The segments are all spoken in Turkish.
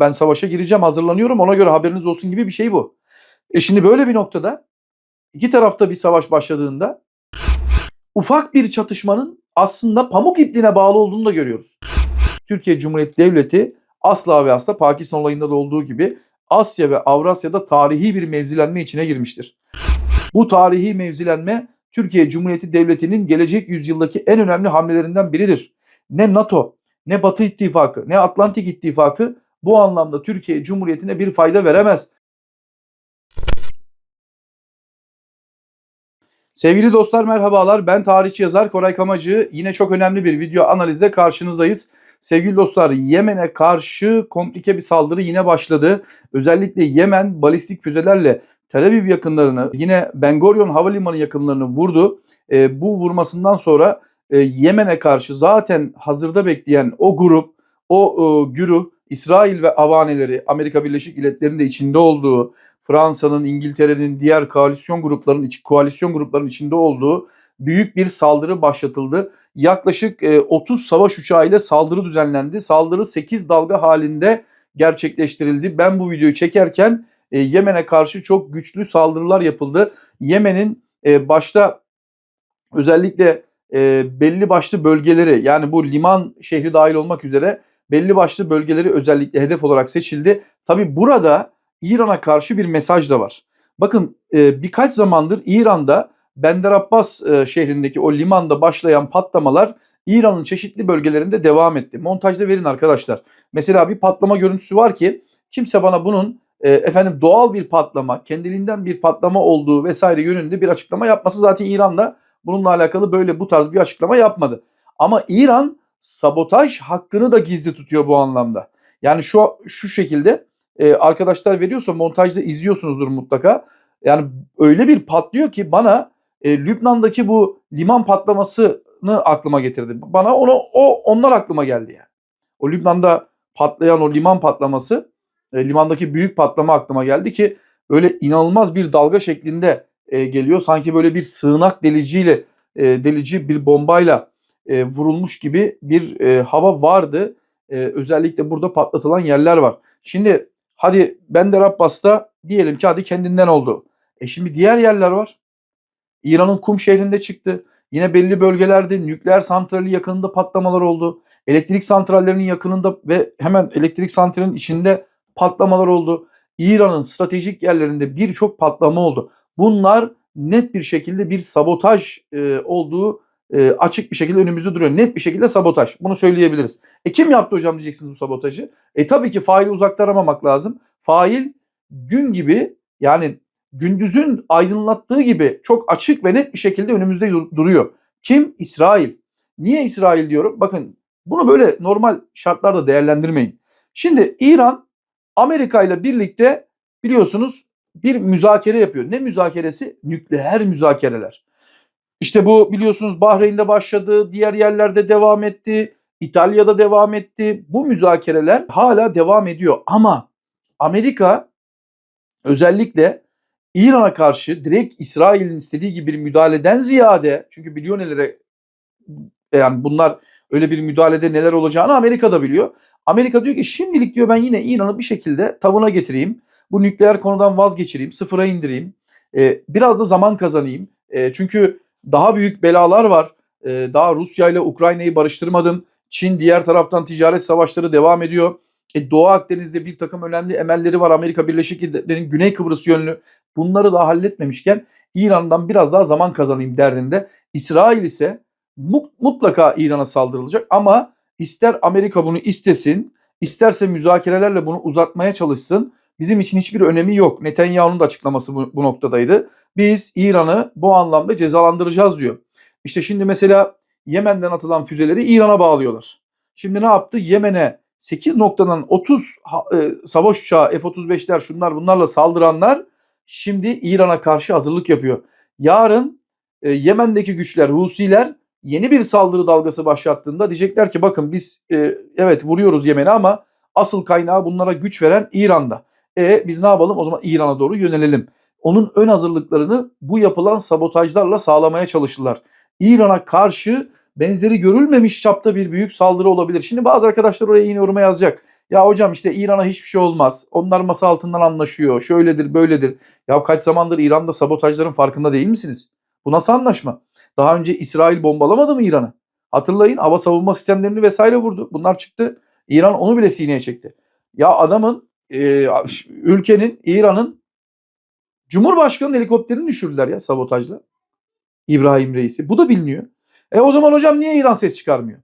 Ben savaşa gireceğim, hazırlanıyorum. Ona göre haberiniz olsun gibi bir şey bu. E şimdi böyle bir noktada iki tarafta bir savaş başladığında ufak bir çatışmanın aslında pamuk ipliğine bağlı olduğunu da görüyoruz. Türkiye Cumhuriyeti Devleti asla ve asla Pakistan olayında da olduğu gibi Asya ve Avrasya'da tarihi bir mevzilenme içine girmiştir. Bu tarihi mevzilenme Türkiye Cumhuriyeti Devleti'nin gelecek yüzyıldaki en önemli hamlelerinden biridir. Ne NATO, ne Batı İttifakı, ne Atlantik İttifakı bu anlamda Türkiye Cumhuriyeti'ne bir fayda veremez. Sevgili dostlar merhabalar. Ben tarihçi yazar Koray Kamacı. Yine çok önemli bir video analizde karşınızdayız. Sevgili dostlar Yemen'e karşı komplike bir saldırı yine başladı. Özellikle Yemen balistik füzelerle Tel Aviv yakınlarını yine Ben Gurion Havalimanı yakınlarını vurdu. E, bu vurmasından sonra e, Yemen'e karşı zaten hazırda bekleyen o grup, o e, güruh İsrail ve avaneleri Amerika Birleşik Devletleri'nin de içinde olduğu Fransa'nın, İngiltere'nin diğer koalisyon gruplarının koalisyon gruplarının içinde olduğu büyük bir saldırı başlatıldı. Yaklaşık 30 savaş uçağıyla saldırı düzenlendi. Saldırı 8 dalga halinde gerçekleştirildi. Ben bu videoyu çekerken Yemen'e karşı çok güçlü saldırılar yapıldı. Yemen'in başta özellikle belli başlı bölgeleri yani bu liman şehri dahil olmak üzere belli başlı bölgeleri özellikle hedef olarak seçildi. Tabi burada İran'a karşı bir mesaj da var. Bakın e, birkaç zamandır İran'da Bender Abbas e, şehrindeki o limanda başlayan patlamalar İran'ın çeşitli bölgelerinde devam etti. Montajda verin arkadaşlar. Mesela bir patlama görüntüsü var ki kimse bana bunun e, efendim doğal bir patlama, kendiliğinden bir patlama olduğu vesaire yönünde bir açıklama yapması zaten İran'da bununla alakalı böyle bu tarz bir açıklama yapmadı. Ama İran sabotaj hakkını da gizli tutuyor bu anlamda. Yani şu şu şekilde e, arkadaşlar veriyorsa montajda izliyorsunuzdur mutlaka. Yani öyle bir patlıyor ki bana e, Lübnan'daki bu liman patlamasını aklıma getirdi. Bana onu o onlar aklıma geldi yani. O Lübnan'da patlayan o liman patlaması, e, limandaki büyük patlama aklıma geldi ki öyle inanılmaz bir dalga şeklinde e, geliyor. Sanki böyle bir sığınak deliciyle e, delici bir bombayla e, vurulmuş gibi bir e, hava vardı. E, özellikle burada patlatılan yerler var. Şimdi hadi Bender Abbas'ta diyelim ki hadi kendinden oldu. E şimdi diğer yerler var. İran'ın Kum şehrinde çıktı. Yine belli bölgelerde nükleer santrali yakınında patlamalar oldu. Elektrik santrallerinin yakınında ve hemen elektrik santralinin içinde patlamalar oldu. İran'ın stratejik yerlerinde birçok patlama oldu. Bunlar net bir şekilde bir sabotaj e, olduğu e, açık bir şekilde önümüzde duruyor. Net bir şekilde sabotaj. Bunu söyleyebiliriz. E kim yaptı hocam diyeceksiniz bu sabotajı? E tabii ki faili uzakta aramamak lazım. Fail gün gibi yani gündüzün aydınlattığı gibi çok açık ve net bir şekilde önümüzde duruyor. Kim? İsrail. Niye İsrail diyorum? Bakın bunu böyle normal şartlarda değerlendirmeyin. Şimdi İran Amerika ile birlikte biliyorsunuz bir müzakere yapıyor. Ne müzakeresi? Nükleer müzakereler. İşte bu biliyorsunuz Bahreyn'de başladı, diğer yerlerde devam etti, İtalya'da devam etti. Bu müzakereler hala devam ediyor ama Amerika özellikle İran'a karşı direkt İsrail'in istediği gibi bir müdahaleden ziyade çünkü biliyor nelere yani bunlar öyle bir müdahalede neler olacağını Amerika da biliyor. Amerika diyor ki şimdilik diyor ben yine İran'ı bir şekilde tavına getireyim. Bu nükleer konudan vazgeçireyim, sıfıra indireyim. Ee, biraz da zaman kazanayım. Ee, çünkü daha büyük belalar var. Ee, daha Rusya ile Ukrayna'yı barıştırmadım. Çin diğer taraftan ticaret savaşları devam ediyor. E, Doğu Akdeniz'de bir takım önemli emelleri var. Amerika Birleşik Devletleri'nin Güney Kıbrıs yönlü. Bunları daha halletmemişken İran'dan biraz daha zaman kazanayım derdinde. İsrail ise mutlaka İran'a saldırılacak ama ister Amerika bunu istesin, isterse müzakerelerle bunu uzatmaya çalışsın. Bizim için hiçbir önemi yok. Netanyahu'nun da açıklaması bu, bu noktadaydı. Biz İran'ı bu anlamda cezalandıracağız diyor. İşte şimdi mesela Yemen'den atılan füzeleri İran'a bağlıyorlar. Şimdi ne yaptı? Yemen'e 8 noktadan 30 e, savaş uçağı F-35'ler şunlar bunlarla saldıranlar şimdi İran'a karşı hazırlık yapıyor. Yarın e, Yemen'deki güçler Husiler yeni bir saldırı dalgası başlattığında diyecekler ki bakın biz e, evet vuruyoruz Yemen'e ama asıl kaynağı bunlara güç veren İran'da. E biz ne yapalım? O zaman İran'a doğru yönelelim. Onun ön hazırlıklarını bu yapılan sabotajlarla sağlamaya çalıştılar. İran'a karşı benzeri görülmemiş çapta bir büyük saldırı olabilir. Şimdi bazı arkadaşlar oraya yine yoruma yazacak. Ya hocam işte İran'a hiçbir şey olmaz. Onlar masa altından anlaşıyor. Şöyledir, böyledir. Ya kaç zamandır İran'da sabotajların farkında değil misiniz? Bu nasıl anlaşma? Daha önce İsrail bombalamadı mı İran'ı? Hatırlayın hava savunma sistemlerini vesaire vurdu. Bunlar çıktı. İran onu bile sineye çekti. Ya adamın, e, ülkenin, İran'ın Cumhurbaşkanı helikopterini düşürdüler ya sabotajla. İbrahim Reis'i. Bu da biliniyor. E o zaman hocam niye İran ses çıkarmıyor?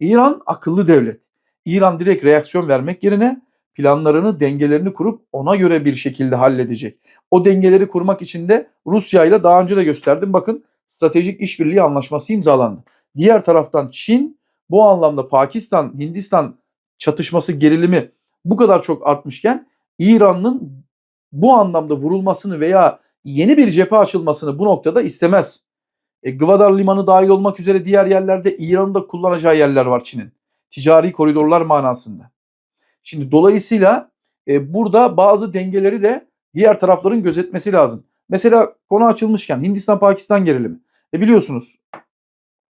İran akıllı devlet. İran direkt reaksiyon vermek yerine planlarını, dengelerini kurup ona göre bir şekilde halledecek. O dengeleri kurmak için de Rusya ile daha önce de gösterdim. Bakın stratejik işbirliği anlaşması imzalandı. Diğer taraftan Çin bu anlamda Pakistan, Hindistan çatışması gerilimi bu kadar çok artmışken İran'ın bu anlamda vurulmasını veya yeni bir cephe açılmasını bu noktada istemez. E, Gwadar Limanı dahil olmak üzere diğer yerlerde İran'ın da kullanacağı yerler var Çin'in. Ticari koridorlar manasında. Şimdi dolayısıyla e, burada bazı dengeleri de diğer tarafların gözetmesi lazım. Mesela konu açılmışken Hindistan-Pakistan gerilimi. E biliyorsunuz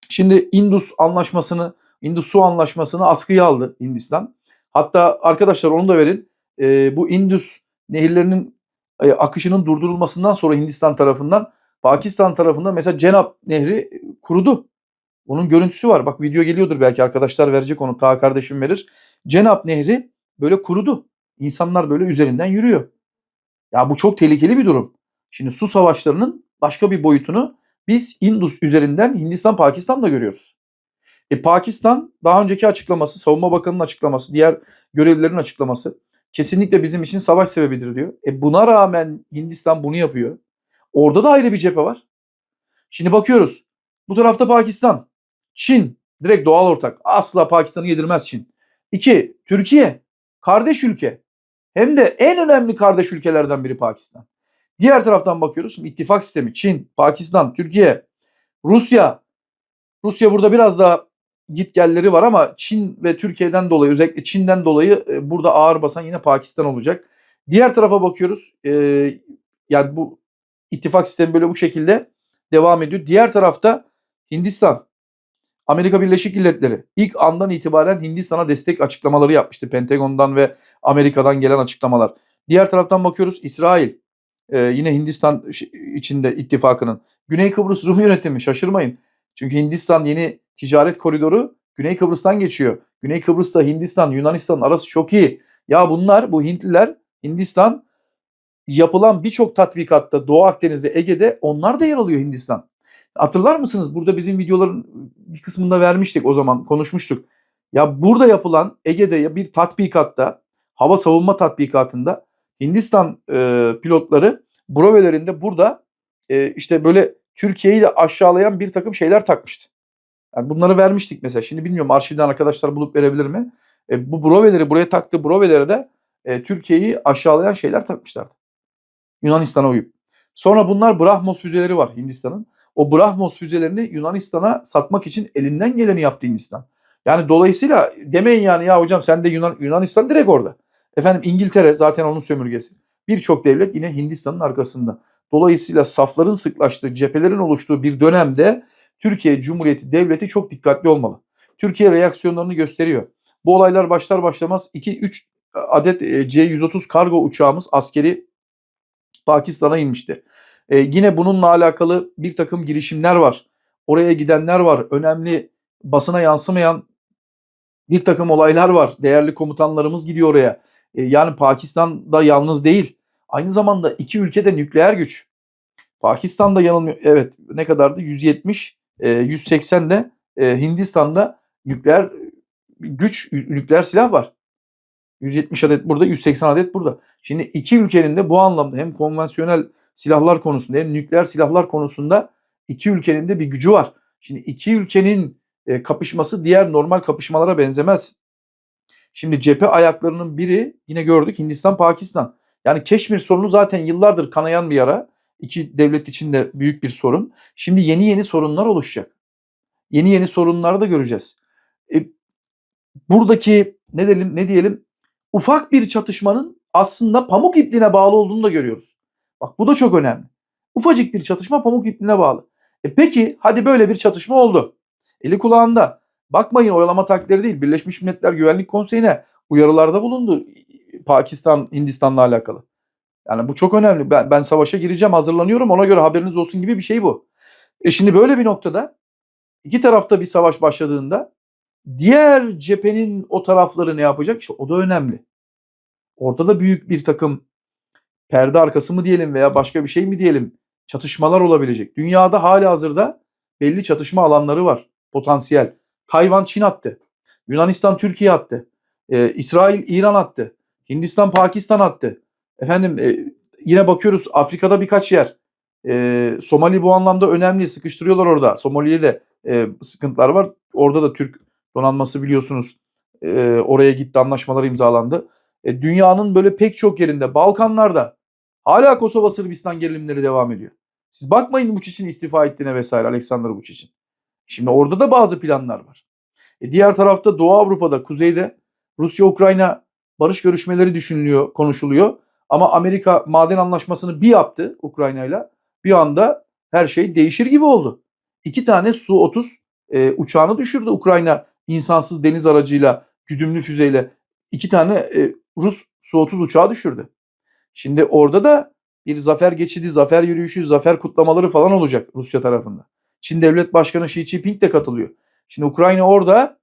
şimdi Indus anlaşmasını, Indus su anlaşmasını askıya aldı Hindistan. Hatta arkadaşlar onu da verin. E, bu Indus nehirlerinin e, akışının durdurulmasından sonra Hindistan tarafından Pakistan tarafında mesela Cenap Nehri kurudu. Onun görüntüsü var. Bak video geliyordur belki arkadaşlar verecek onu. Ta kardeşim verir. Cenap Nehri böyle kurudu. İnsanlar böyle üzerinden yürüyor. Ya bu çok tehlikeli bir durum. Şimdi su savaşlarının başka bir boyutunu biz Indus üzerinden Hindistan Pakistan'da görüyoruz. E Pakistan daha önceki açıklaması, Savunma Bakanı'nın açıklaması, diğer görevlilerin açıklaması kesinlikle bizim için savaş sebebidir diyor. E buna rağmen Hindistan bunu yapıyor. Orada da ayrı bir cephe var. Şimdi bakıyoruz. Bu tarafta Pakistan. Çin direkt doğal ortak. Asla Pakistan'ı yedirmez Çin. İki, Türkiye. Kardeş ülke. Hem de en önemli kardeş ülkelerden biri Pakistan. Diğer taraftan bakıyoruz. İttifak sistemi. Çin, Pakistan, Türkiye, Rusya. Rusya burada biraz daha gitgelleri var ama Çin ve Türkiye'den dolayı özellikle Çin'den dolayı e, burada ağır basan yine Pakistan olacak. Diğer tarafa bakıyoruz. E, yani bu ittifak sistemi böyle bu şekilde devam ediyor. Diğer tarafta Hindistan. Amerika Birleşik Milletleri ilk andan itibaren Hindistan'a destek açıklamaları yapmıştı. Pentagon'dan ve Amerika'dan gelen açıklamalar. Diğer taraftan bakıyoruz İsrail. Ee, yine Hindistan içinde ittifakının. Güney Kıbrıs Rum yönetimi şaşırmayın. Çünkü Hindistan yeni ticaret koridoru Güney Kıbrıs'tan geçiyor. Güney Kıbrıs'ta Hindistan, Yunanistan arası çok iyi. Ya bunlar bu Hintliler Hindistan yapılan birçok tatbikatta Doğu Akdeniz'de, Ege'de onlar da yer alıyor Hindistan. Hatırlar mısınız? Burada bizim videoların bir kısmında vermiştik o zaman konuşmuştuk. Ya burada yapılan Ege'de bir tatbikatta hava savunma tatbikatında Hindistan e, pilotları brovelerinde burada e, işte böyle Türkiye'yi de aşağılayan bir takım şeyler takmıştı. Yani bunları vermiştik mesela. Şimdi bilmiyorum arşivden arkadaşlar bulup verebilir mi? E, bu broveleri buraya taktığı brovelere de e, Türkiye'yi aşağılayan şeyler takmışlardı. Yunanistan'a uyup. Sonra bunlar Brahmos füzeleri var Hindistan'ın. O Brahmos füzelerini Yunanistan'a satmak için elinden geleni yaptı Hindistan. Yani dolayısıyla demeyin yani ya hocam sen de Yunan, Yunanistan direkt orada. Efendim İngiltere zaten onun sömürgesi. Birçok devlet yine Hindistan'ın arkasında. Dolayısıyla safların sıklaştığı, cephelerin oluştuğu bir dönemde Türkiye Cumhuriyeti Devleti çok dikkatli olmalı. Türkiye reaksiyonlarını gösteriyor. Bu olaylar başlar başlamaz 2-3 adet e, C-130 kargo uçağımız askeri Pakistan'a inmişti. Ee, yine bununla alakalı bir takım girişimler var. Oraya gidenler var. Önemli basına yansımayan bir takım olaylar var. Değerli komutanlarımız gidiyor oraya. Ee, yani Pakistan da yalnız değil. Aynı zamanda iki ülkede nükleer güç. Pakistan'da yanılmıyor. Evet ne kadardı? 170, e, 180 de e, Hindistan'da nükleer güç, nükleer silah var. 170 adet burada, 180 adet burada. Şimdi iki ülkenin de bu anlamda hem konvansiyonel silahlar konusunda hem nükleer silahlar konusunda iki ülkenin de bir gücü var. Şimdi iki ülkenin e, kapışması diğer normal kapışmalara benzemez. Şimdi cephe ayaklarının biri yine gördük Hindistan-Pakistan. Yani Keşmir sorunu zaten yıllardır kanayan bir yara. İki devlet için de büyük bir sorun. Şimdi yeni yeni sorunlar oluşacak. Yeni yeni sorunları da göreceğiz. E, buradaki ne diyelim ne diyelim ufak bir çatışmanın aslında pamuk ipliğine bağlı olduğunu da görüyoruz. Bak bu da çok önemli. Ufacık bir çatışma pamuk ipliğine bağlı. E peki hadi böyle bir çatışma oldu. Eli kulağında. Bakmayın oyalama taktikleri değil. Birleşmiş Milletler Güvenlik Konseyi'ne uyarılarda bulundu Pakistan, Hindistan'la alakalı. Yani bu çok önemli. Ben, ben savaşa gireceğim, hazırlanıyorum. Ona göre haberiniz olsun gibi bir şey bu. E şimdi böyle bir noktada iki tarafta bir savaş başladığında diğer cephenin o tarafları ne yapacak? İşte o da önemli. Orada da büyük bir takım perde arkası mı diyelim veya başka bir şey mi diyelim çatışmalar olabilecek. Dünyada hali hazırda belli çatışma alanları var. Potansiyel. Tayvan Çin attı. Yunanistan Türkiye attı. Ee, İsrail İran attı. Hindistan Pakistan attı. Efendim e, yine bakıyoruz Afrika'da birkaç yer. E, Somali bu anlamda önemli. Sıkıştırıyorlar orada. Somali'ye de e, sıkıntılar var. Orada da Türk donanması biliyorsunuz e, oraya gitti anlaşmalar imzalandı. E, dünyanın böyle pek çok yerinde Balkanlarda hala Kosova Sırbistan gerilimleri devam ediyor. Siz bakmayın Vučić'in istifa ettiğine vesaire Alexander Vučić'in. Şimdi orada da bazı planlar var. E, diğer tarafta Doğu Avrupa'da, kuzeyde Rusya-Ukrayna barış görüşmeleri düşünülüyor, konuşuluyor. Ama Amerika maden anlaşmasını bir yaptı Ukrayna'yla. Bir anda her şey değişir gibi oldu. İki tane Su-30 e, uçağını düşürdü Ukrayna insansız deniz aracıyla, güdümlü füzeyle. iki tane e, Rus Su-30 uçağı düşürdü. Şimdi orada da bir zafer geçidi, zafer yürüyüşü, zafer kutlamaları falan olacak Rusya tarafında. Çin Devlet Başkanı Xi Jinping de katılıyor. Şimdi Ukrayna orada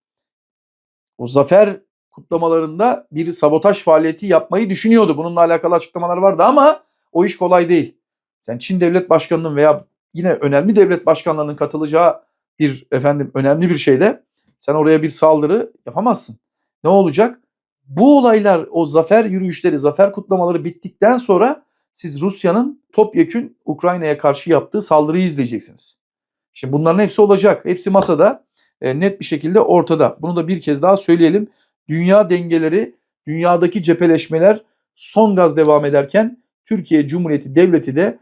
o zafer kutlamalarında bir sabotaj faaliyeti yapmayı düşünüyordu. Bununla alakalı açıklamalar vardı ama o iş kolay değil. Sen Çin Devlet Başkanı'nın veya yine önemli devlet başkanlarının katılacağı bir efendim önemli bir şeyde sen oraya bir saldırı yapamazsın. Ne olacak? Bu olaylar, o zafer yürüyüşleri, zafer kutlamaları bittikten sonra siz Rusya'nın topyekün Ukrayna'ya karşı yaptığı saldırıyı izleyeceksiniz. Şimdi bunların hepsi olacak. Hepsi masada e, net bir şekilde ortada. Bunu da bir kez daha söyleyelim. Dünya dengeleri, dünyadaki cepheleşmeler son gaz devam ederken Türkiye Cumhuriyeti Devleti de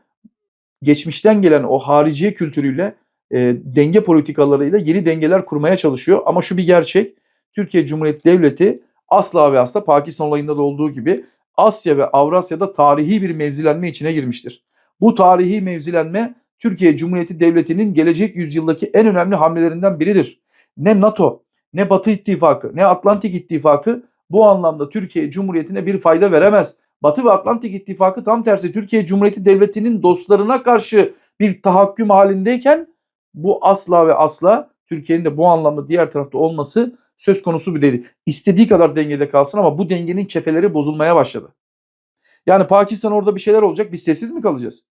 geçmişten gelen o hariciye kültürüyle e, denge politikalarıyla yeni dengeler kurmaya çalışıyor. Ama şu bir gerçek. Türkiye Cumhuriyeti Devleti asla ve asla Pakistan olayında da olduğu gibi Asya ve Avrasya'da tarihi bir mevzilenme içine girmiştir. Bu tarihi mevzilenme Türkiye Cumhuriyeti Devleti'nin gelecek yüzyıldaki en önemli hamlelerinden biridir. Ne NATO, ne Batı İttifakı, ne Atlantik İttifakı bu anlamda Türkiye Cumhuriyeti'ne bir fayda veremez. Batı ve Atlantik İttifakı tam tersi Türkiye Cumhuriyeti Devleti'nin dostlarına karşı bir tahakküm halindeyken bu asla ve asla Türkiye'nin de bu anlamda diğer tarafta olması söz konusu bir değil. İstediği kadar dengede kalsın ama bu dengenin kefeleri bozulmaya başladı. Yani Pakistan orada bir şeyler olacak biz sessiz mi kalacağız?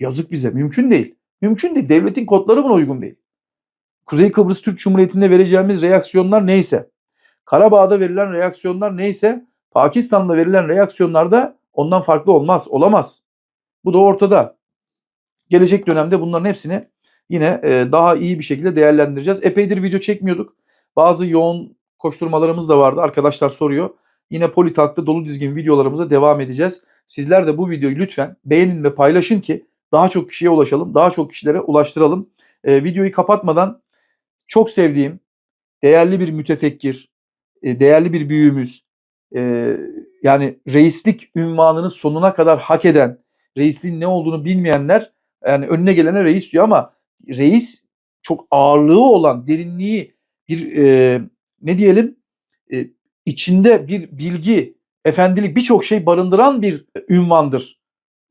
Yazık bize mümkün değil. Mümkün değil. Devletin kodları buna uygun değil. Kuzey Kıbrıs Türk Cumhuriyeti'nde vereceğimiz reaksiyonlar neyse, Karabağ'da verilen reaksiyonlar neyse, Pakistan'da verilen reaksiyonlar da ondan farklı olmaz, olamaz. Bu da ortada. Gelecek dönemde bunların hepsini yine daha iyi bir şekilde değerlendireceğiz. Epeydir video çekmiyorduk. Bazı yoğun koşturmalarımız da vardı. Arkadaşlar soruyor. Yine Politak'ta dolu dizgin videolarımıza devam edeceğiz. Sizler de bu videoyu lütfen beğenin ve paylaşın ki daha çok kişiye ulaşalım, daha çok kişilere ulaştıralım. Ee, videoyu kapatmadan çok sevdiğim, değerli bir mütefekkir, e, değerli bir büyüğümüz, e, yani reislik ünvanını sonuna kadar hak eden, reisliğin ne olduğunu bilmeyenler yani önüne gelene reis diyor ama reis çok ağırlığı olan, derinliği bir e, ne diyelim içinde bir bilgi, efendilik birçok şey barındıran bir ünvandır.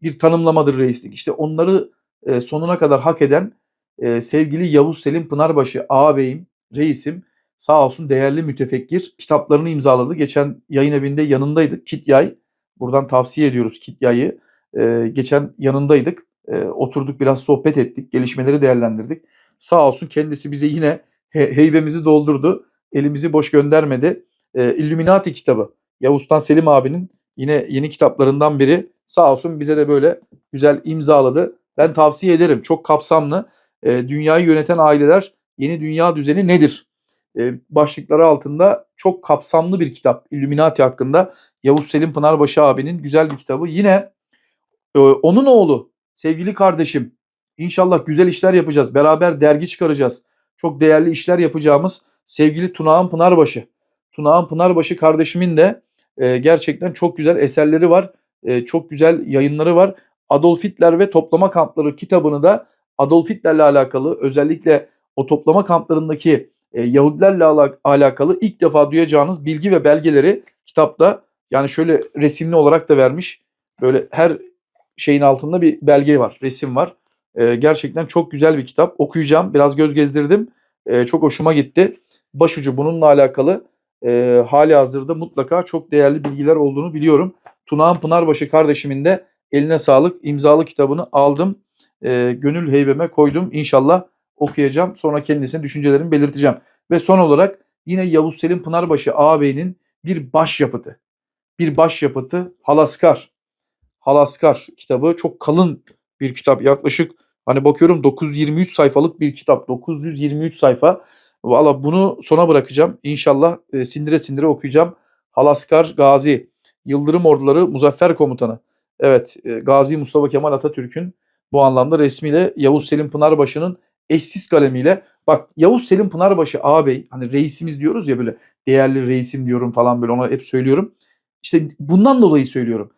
Bir tanımlamadır reislik. İşte onları sonuna kadar hak eden e, sevgili Yavuz Selim Pınarbaşı ağabeyim, reisim sağ olsun değerli mütefekkir kitaplarını imzaladı. Geçen yayın evinde yanındaydık. Kit Yay. Buradan tavsiye ediyoruz Kit Yay'ı. E, geçen yanındaydık. E, oturduk biraz sohbet ettik. Gelişmeleri değerlendirdik. Sağ olsun kendisi bize yine he, heybemizi doldurdu. Elimizi boş göndermedi. E, Illuminati kitabı. Yavuz'tan Selim abinin yine yeni kitaplarından biri. Sağ olsun bize de böyle güzel imzaladı. Ben tavsiye ederim. Çok kapsamlı. E, dünyayı yöneten aileler yeni dünya düzeni nedir? E, başlıkları altında çok kapsamlı bir kitap. Illuminati hakkında Yavuz Selim Pınarbaşı abinin güzel bir kitabı. Yine e, onun oğlu sevgili kardeşim İnşallah güzel işler yapacağız. Beraber dergi çıkaracağız. Çok değerli işler yapacağımız sevgili Tunağan Pınarbaşı. Tunağan Pınarbaşı kardeşimin de e, gerçekten çok güzel eserleri var. E, çok güzel yayınları var. Adolf Hitler ve Toplama Kampları kitabını da Adolf Hitler'le alakalı özellikle o toplama kamplarındaki e, Yahudilerle alakalı ilk defa duyacağınız bilgi ve belgeleri kitapta yani şöyle resimli olarak da vermiş. Böyle her şeyin altında bir belge var, resim var. Ee, gerçekten çok güzel bir kitap. Okuyacağım. Biraz göz gezdirdim. Ee, çok hoşuma gitti. Başucu bununla alakalı e, hali hazırda mutlaka çok değerli bilgiler olduğunu biliyorum. Tunağan Pınarbaşı kardeşimin de eline sağlık imzalı kitabını aldım. Ee, gönül heybeme koydum. İnşallah okuyacağım. Sonra kendisine düşüncelerimi belirteceğim. Ve son olarak yine Yavuz Selim Pınarbaşı ağabeyinin bir başyapıtı. Bir başyapıtı Halaskar. Halaskar kitabı çok kalın bir kitap. Yaklaşık hani bakıyorum 923 sayfalık bir kitap. 923 sayfa. Valla bunu sona bırakacağım. İnşallah e, sindire sindire okuyacağım. Halaskar Gazi. Yıldırım Orduları Muzaffer Komutanı. Evet e, Gazi Mustafa Kemal Atatürk'ün bu anlamda resmiyle Yavuz Selim Pınarbaşı'nın eşsiz kalemiyle bak Yavuz Selim Pınarbaşı ağabey hani reisimiz diyoruz ya böyle değerli reisim diyorum falan böyle ona hep söylüyorum. İşte bundan dolayı söylüyorum.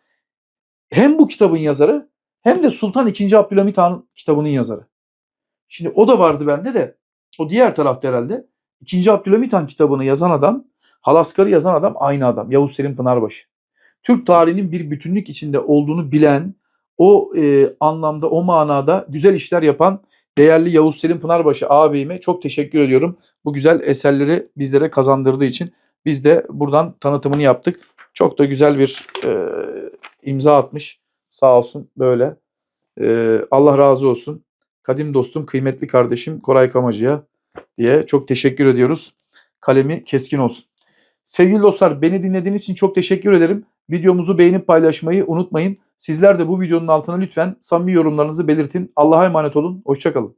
Hem bu kitabın yazarı hem de Sultan II. Abdülhamit Han kitabının yazarı. Şimdi o da vardı bende de o diğer tarafta herhalde. İkinci Abdülhamit Han kitabını yazan adam, Halaskar'ı yazan adam aynı adam. Yavuz Selim Pınarbaşı. Türk tarihinin bir bütünlük içinde olduğunu bilen, o e, anlamda, o manada güzel işler yapan değerli Yavuz Selim Pınarbaşı ağabeyime çok teşekkür ediyorum. Bu güzel eserleri bizlere kazandırdığı için biz de buradan tanıtımını yaptık. Çok da güzel bir e, imza atmış. Sağ olsun böyle. E, Allah razı olsun. Kadim dostum, kıymetli kardeşim Koray Kamacı'ya diye çok teşekkür ediyoruz. Kalemi keskin olsun. Sevgili dostlar beni dinlediğiniz için çok teşekkür ederim. Videomuzu beğenip paylaşmayı unutmayın. Sizler de bu videonun altına lütfen samimi yorumlarınızı belirtin. Allah'a emanet olun. Hoşçakalın.